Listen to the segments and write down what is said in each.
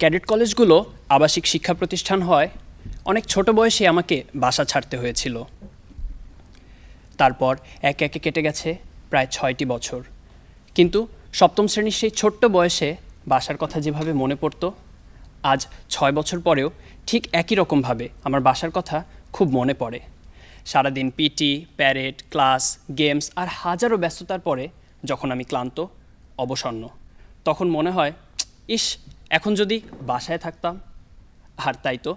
Cadet কলেজগুলো আবাসিক শিক্ষা প্রতিষ্ঠান হয়, অনেক ছোট বয়সে আমাকে বাসা ছাড়তে হয়েছিল। তারপর একে একে কেটে গেছে প্রায় ছয়টি বছর। কিন্তু সপ্তম শ্রেণির সেই ছোট্ট বয়সে বাসার কথা যেভাবে মনে পড়তো, আজ ছয় বছর পরেও ঠিক একই রকমভাবে আমার বাসার কথা খুব মনে পড়ে। সারাদিন পিটি, প্যারেড, ক্লাস, গেমস আর হাজারো ব্যস্ততার পরে যখন আমি ক্লান্ত, অবসন্ন, তখন মনে হয়, ইস এখন যদি বাসায় থাকতাম, আর তাই তো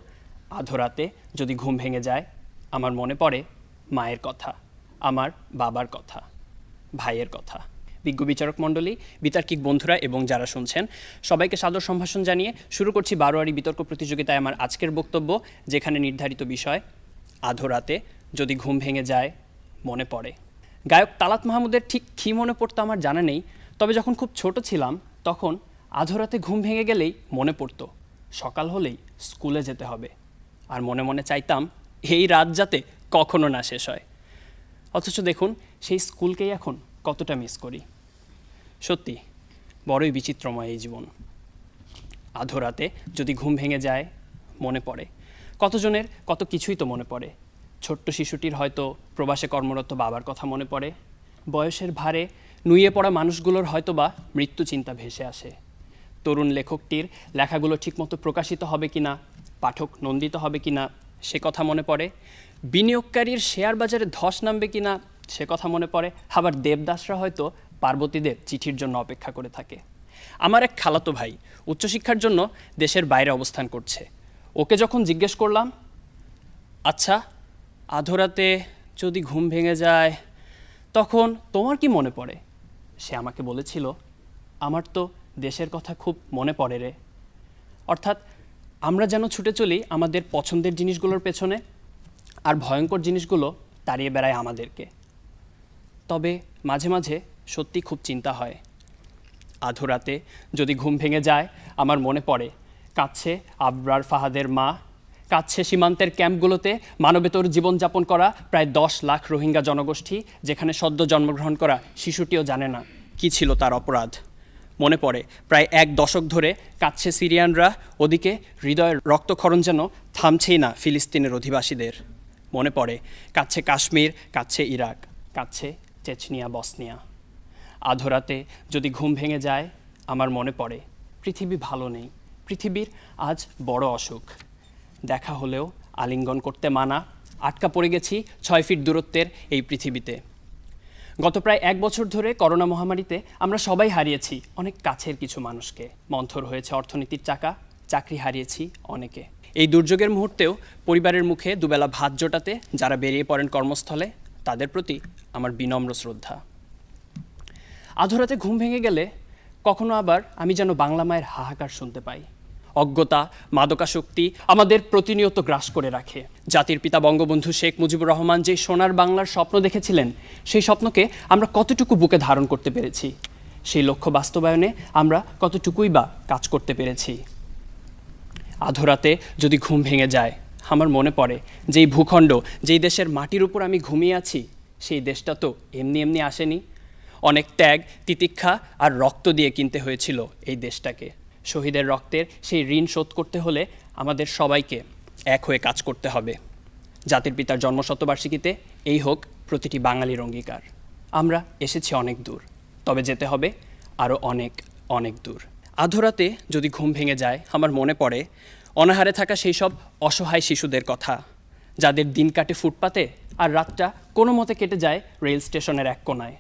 আধরাতে যদি ঘুম ভেঙে যায়, আমার মনে পড়ে মায়ের কথা, আমার বাবার কথা, ভাইয়ের কথা। বিজ্ঞ বিচারক মণ্ডলী, বিতার্কিক বন্ধুরা এবং যারা শুনছেন, সবাইকে সাদর সম্ভাষণ জানিয়ে শুরু করছি বারোয়ারি বিতর্ক প্রতিযোগিতায় আমার আজকের বক্তব্য, যেখানে নির্ধারিত বিষয় আধরাতে যদি ঘুম ভেঙে যায়, মনে পড়ে। গায়ক তালাত মাহমুদের ঠিক কী মনে পড়তো আমার জানা নেই, তবে যখন খুব ছোট ছিলাম, তখন আধরাতে ঘুম ভেঙে গেলেই মনে পড়তো, সকাল হলেই স্কুলে যেতে হবে। আর মনে মনে চাইতাম, এই রাত যাতে কখনো না শেষ হয়। অথচ দেখুন, সেই স্কুলকেই এখন কতটা মিস করি। সত্যি, বড়ই বিচিত্রময় এই জীবন। আধরাতে যদি ঘুম ভেঙে যায়, মনে পড়ে। কতজনের কত কিছুই তো মনে পড়ে। ছোট্ট শিশুটির হয়তো প্রবাসে কর্মরত বাবার কথা মনে পড়ে। বয়সের ভারে নুয়ে পড়া মানুষগুলোর হয়তো বা মৃত্যু চিন্তা ভেসে আসে। তরুণ লেখকটির লেখাগুলো ঠিকমতো প্রকাশিত হবে কি না পাঠক নন্দিত হবে কি না সে কথা মনে পড়ে। বিনিয়োগকারীর শেয়ার বাজারে ধস নামবে কি না সে কথা মনে পড়ে। আবার দেবদাসরা হয়তো পার্বতীদের চিঠির জন্য অপেক্ষা করে থাকে। আমার এক খালাতো ভাই উচ্চশিক্ষার জন্য দেশের বাইরে অবস্থান করছে। ওকে যখন জিজ্ঞেস করলাম আচ্ছা আধরাতে যদি ঘুম ভেঙে যায়, তখন তোমার কি মনে পড়ে? সে আমাকে বলেছিল, আমার তো দেশের কথা খুব মনে পড়ে রে। অর্থাৎ আমরা যেন ছুটে চলি আমাদের পছন্দের জিনিসগুলোর পেছনে আর ভয়ঙ্কর জিনিসগুলো তাড়িয়ে বেড়ায় আমাদেরকে। তবে মাঝে মাঝে সত্যি খুব চিন্তা হয়। আধরাতে যদি ঘুম ভেঙে যায়, আমার মনে পড়ে কাছে আবরার ফাহাদের মা কাছে সীমান্তের ক্যাম্পগুলোতে মানবেতর জীবনযাপন করা প্রায় দশ লাখ রোহিঙ্গা জনগোষ্ঠী, যেখানে সদ্য জন্মগ্রহণ করা শিশুটিও জানে না কি ছিল তার অপরাধ। মনে পড়ে। প্রায় এক দশক ধরে কাচ্ছে সিরিয়ানরা, ওদিকে হৃদয়ের রক্তক্ষরণ যেন থামছেই না ফিলিস্তিনের অধিবাসীদের। মনে পড়ে কাচ্ছে কাশ্মীর কাচ্ছে ইরাক কাচ্ছে চেচনিয়া, বসনিয়া। আধরাতে যদি ঘুম ভেঙে যায়, আমার মনে পড়ে, পৃথিবী ভালো নেই, পৃথিবীর আজ বড় অসুখ। দেখা হলেও আলিঙ্গন করতে মানা, আটকা পড়ে গেছি ছয় ফিট দূরত্বের এই পৃথিবীতে। গত প্রায় এক বছর ধরে করোনা মহামারীতে আমরা সবাই হারিয়েছি অনেক কাছের কিছু মানুষকে। মন্থর হয়েছে অর্থনীতির চাকা, চাকরি হারিয়েছি অনেকে। এই দুর্যোগের মুহূর্তেও পরিবারের মুখে দুবেলা ভাত জোটাতে যারা বেরিয়ে পড়েন কর্মস্থলে, তাদের প্রতি আমার বিনম্র শ্রদ্ধা। আধরাতে ঘুম ভেঙে গেলে কখনো আবার আমি যেন বাংলা মায়ের হাহাকার শুনতে পাই। অজ্ঞতা মাদকাশক্তি আমাদের প্রতিনিয়ত গ্রাস করে রাখে। জাতির পিতা বঙ্গবন্ধু শেখ মুজিবুর রহমান যে সোনার বাংলার স্বপ্ন দেখেছিলেন, সেই স্বপ্নকে আমরা কতটুকু বুকে ধারণ করতে পেরেছি? সেই লক্ষ্য বাস্তবায়নে আমরা কতটুকুই বা কাজ করতে পেরেছি? আধরাতে যদি ঘুম ভেঙে যায়, আমার মনে পড়ে যেই ভূখণ্ড, যেই দেশের মাটির উপর আমি ঘুমিয়ে আছি, সেই দেশটা তো এমনি এমনি আসেনি। অনেক ত্যাগ, তিতিক্ষা আর রক্ত দিয়ে কিনতে হয়েছিল এই দেশটাকে। শহীদের রক্তের সেই ঋণ শোধ করতে হলে আমাদের সবাইকে এক হয়ে কাজ করতে হবে। জাতির পিতার জন্মশতবার্ষিকীতে এই হোক প্রতিটি বাঙালির অঙ্গীকার। আমরা এসেছি অনেক দূর, তবে যেতে হবে আরও অনেক অনেক দূর। আধরাতে যদি ঘুম ভেঙে যায়, আমার মনে পড়ে, অনাহারে থাকা সেই সব অসহায় শিশুদের কথা, যাদের দিন কাটে ফুটপাতে আর রাতটা কোনো মতে কেটে যায় রেল স্টেশনের এক কোনায়।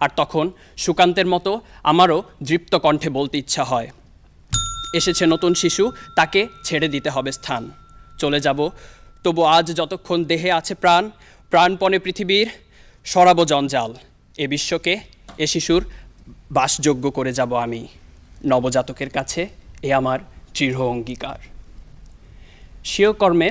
আর তখন সুকান্তের মতো আমারও দৃপ্ত কণ্ঠে বলতে ইচ্ছা হয় এসেছে নতুন শিশু, তাকে ছেড়ে দিতে হবে স্থান। চলে যাব। তবু আজ যতক্ষণ দেহে আছে প্রাণ, প্রাণপণে পৃথিবীর সরাবো জঞ্জাল। এ বিশ্বকে, এ শিশুর বাসযোগ্য করে যাব আমি। নবজাতকের কাছে এ আমার দৃঢ় অঙ্গীকার। স্বীয় কর্মে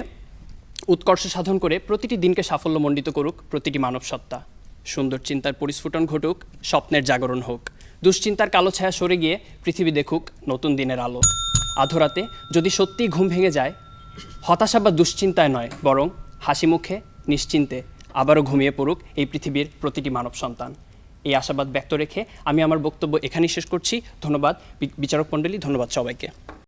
উৎকর্ষ সাধন করে প্রতিটি দিনকে সাফল্যমণ্ডিত করুক প্রতিটি মানব সত্তা সুন্দর চিন্তার পরিস্ফুটন ঘটুক, স্বপ্নের জাগরণ হোক। দুশ্চিন্তার কালো ছায়া সরে গিয়ে পৃথিবী দেখুক নতুন দিনের আলো। আধরাতে যদি সত্যি ঘুম ভেঙে যায়, হতাশা বা দুশ্চিন্তায় নয়, বরং হাসি মুখে, নিশ্চিন্তে আবারও ঘুমিয়ে পড়ুক এই পৃথিবীর প্রতিটি মানব সন্তান। এই আশাবাদ ব্যক্ত রেখে আমি আমার বক্তব্য এখানেই শেষ করছি। ধন্যবাদ বিচারক মণ্ডলী, ধন্যবাদ সবাইকে।